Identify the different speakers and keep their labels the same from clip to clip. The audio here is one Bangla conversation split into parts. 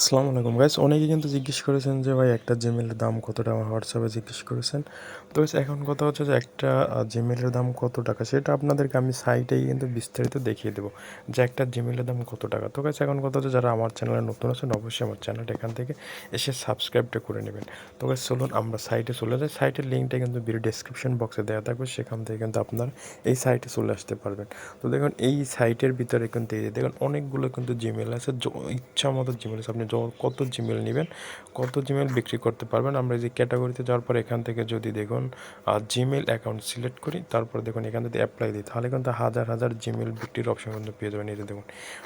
Speaker 1: আসসালামু আলাইকুম গাইস অনেকে কিন্তু জিজ্ঞেস করেছেন যে, ভাই, একটা জিমেলের দাম কত টাকা আমার হোয়াটসঅ্যাপে জিজ্ঞেস করেছেন? তো এখন কথা হচ্ছে যে, একটা জিমেলের দাম কত টাকা? সেটা আপনাদেরকে আমি সাইটেই কিন্তু বিস্তারিত দেখিয়ে দেবো যে, একটা জিমেলের দাম কত টাকা? তো গাইস এখন কথা হচ্ছে যারা আমার চ্যানেলে নতুন আছেন, অবশ্যই আমার চ্যানেলটা এখান থেকে এসে সাবস্ক্রাইবটা করে নেবেন। তো গাইস চলুন আমরা সাইটে চলে যাই। সাইটের লিঙ্কটা কিন্তু ভিডিও ডেসক্রিপশন বক্সে দেওয়া থাকবে। সেখান থেকে কিন্তু আপনারা এই সাইটে চলে আসতে পারবেন। তো দেখুন, এই সাইটের ভিতরে কিন্তু এই দেখুন, অনেকগুলো কিন্তু জিমেল আছে। ইচ্ছা মতো জিমেল আছে। আপনি য- কত জিমেল নেবেন, কত জিমেল বিক্রি করতে পারবেন, আমরা এই যে ক্যাটাগরিতে যাওয়ার পর এখান থেকে যদি দেখুন জিমেল অ্যাকাউন্ট সিলেক্ট করি, তারপর দেখুন এখান থেকে অ্যাপ্লাই দিই, তাহলে কিন্তু হাজার হাজার জিমেল বিক্রির অপশন কিন্তু পেয়ে যাবেন। এই যে দেখুন,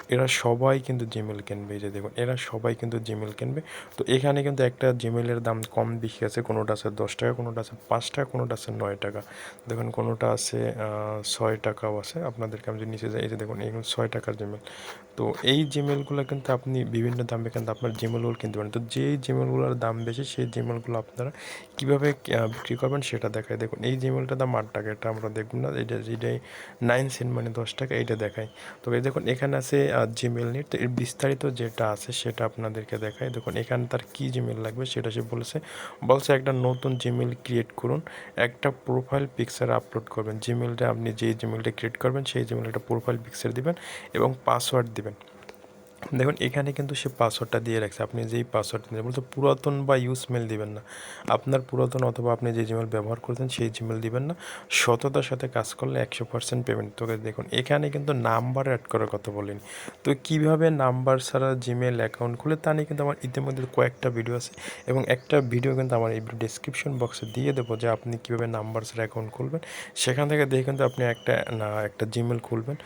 Speaker 1: এরা সবাই কিন্তু জিমেল কিনবে। এই যে দেখুন, এরা সবাই কিন্তু জিমেল কিনবে। তো এখানে কিন্তু একটা জিমেলের দাম কম বেশি আছে, কোনোটা আছে দশ টাকা, কোনোটা আছে পাঁচ টাকা, কোনোটা আছে নয় টাকা। দেখুন, কোনোটা আছে ছয় টাকাও আছে। আপনাদেরকে আমি যদি নিচে যাই, এই যে দেখুন এগুলো ছয় টাকার জিমেল। তো এই জিমেলগুলো কিন্তু আপনি বিভিন্ন দামে কিন্তু আপনার জিমেলগুলো কিনতে পারেন। তো যেই জিমেলগুলোর দাম বেশি, সেই জিমেলগুলো আপনারা কীভাবে বিক্রি করবেন সেটা দেখায়। দেখুন, এই জিমেলটার দাম আট টাকা, এটা আমরা দেখুন না, এটা যেটাই নাইন সেন্ট মানে দশ টাকা, এইটা দেখায়। তো এই দেখুন, এখানে আছে জিমেল নিট তো এর বিস্তারিত যেটা আছে, সেটা আপনাদেরকে দেখায়। দেখুন, এখানে তার কী জিমেল লাগবে সেটা সে বলেছে। বলছে একটা নতুন জিমেল ক্রিয়েট করুন, একটা প্রোফাইল পিকচার আপলোড করবেন। জিমেলটা আপনি যেই জিমেলটা ক্রিয়েট করবেন, সেই জিমেলটা প্রোফাইল পিকচার দিবেন এবং পাসওয়ার্ড দিবেন। দেখুন, এখানে কিন্তু সে পাসওয়ার্ডটা দিয়ে রাখছে। আপনি যেই পাসওয়ার্ড দিবেন, বলতে পুরাতন বা ইউজ মেল দিবেন না। আপনার পুরাতন অথবা আপনি যে জিমেল ব্যবহার করতেন সেই জিমেল দিবেন না। সততার সাথে কাজ করলে একশো পার্সেন্ট পেমেন্ট তোকে দেখুন, এখানে কিন্তু নাম্বার অ্যাড করার কথা বলিনি। তো কীভাবে নাম্বার ছাড়া জিমেল অ্যাকাউন্ট খুলে, তা নিয়ে কিন্তু আমার ইতিমধ্যে কয়েকটা ভিডিও আছে। এবং একটা ভিডিও কিন্তু আমার এই ডিসক্রিপশন বক্সে দিয়ে দেবো যে আপনি কীভাবে নাম্বার ছাড়া অ্যাকাউন্ট খুলবেন। সেখান থেকে দেখে কিন্তু আপনি একটা, না, একটা জিমেল খুলবেন।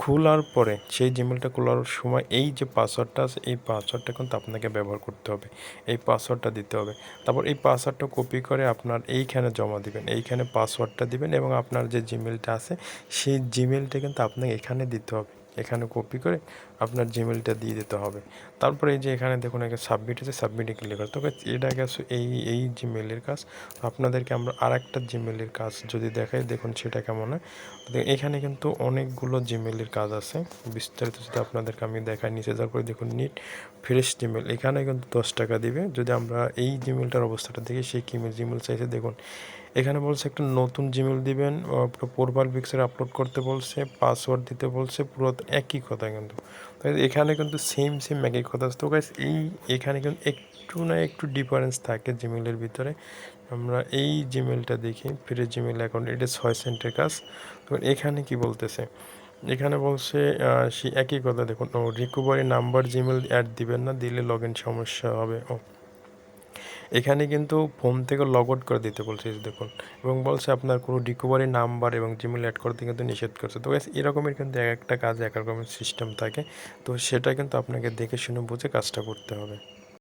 Speaker 1: খোলার পরে, সেই জিমেলটা খোলার সময় এই যে পাসওয়ার্ডটা আছে, এই পাসওয়ার্ডটা কিন্তু আপনাকে ব্যবহার করতে হবে। এই পাসওয়ার্ডটা দিতে হবে। তারপর এই পাসওয়ার্ডটা কপি করে আপনার এইখানে জমা দিবেন। এইখানে পাসওয়ার্ডটা দিবেন এবং আপনার যে জিমেলটা আছে, সেই জিমেলটা কিন্তু আপনাকে এখানে দিতে হবে। এখানে কপি করে আপনার জিমেলটা দিয়ে দিতে হবে। তারপরে এই যে এখানে দেখুন এখানে সাবমিট আছে সাবমিটে ক্লিক করে তবে এটা গেছে এই এই জিমেলের কাজ। আপনাদেরকে আমরা আর একটা জিমেলের কাজ যদি দেখাই, দেখুন সেটা কেমন হয়। এখানে কিন্তু অনেকগুলো জিমেলের কাজ আছে। বিস্তারিত যদি আপনাদেরকে আমি দেখাই, নিচে যাওয়ার পরে দেখুন নিট ফ্রেশ জিমেল এখানে কিন্তু দশ টাকা দিবে। যদি আমরা এই জিমেলটার অবস্থাটা দেখি, সেই কিমেল জিমেল চাইছে দেখুন এখানে বলছে একটা নতুন জিমেল দিবেন প্রোফাইল পিকচার আপলোড করতে বলছে পাসওয়ার্ড দিতে বলছে, পুরো একই কথা কিন্তু। এখানে কিন্তু সেম সেম একই কথা। তো গাইস এই এখানে কিন্তু একটু না একটু ডিফারেন্স থাকে জিমেলের ভিতরে। আমরা এই জিমেলটা দেখি, ফিরে জিমেল অ্যাকাউন্ট এটা ছয় সেন্টের কাজ। তো এখানে কি বলতেছে? এখানে বলছে সে একই কথা, দেখুন, ও রিকভারি নাম্বার জিমেল অ্যাড দিবেন না, দিলে লগ সমস্যা হবে। ও এখানে কিন্তু ফোন থেকে লগ আউট করে দিতে বলছে দেখুন। এবং বলছে আপনার কোনো রিকোভারি নাম্বার এবং জিমেল অ্যাড করতে কিন্তু নিষেধ করছে। তো এরকমের কিন্তু এক একটা কাজ এক রকমের সিস্টেম থাকে। তো সেটা কিন্তু আপনাকে দেখে শুনে বুঝে কাজটা করতে হবে।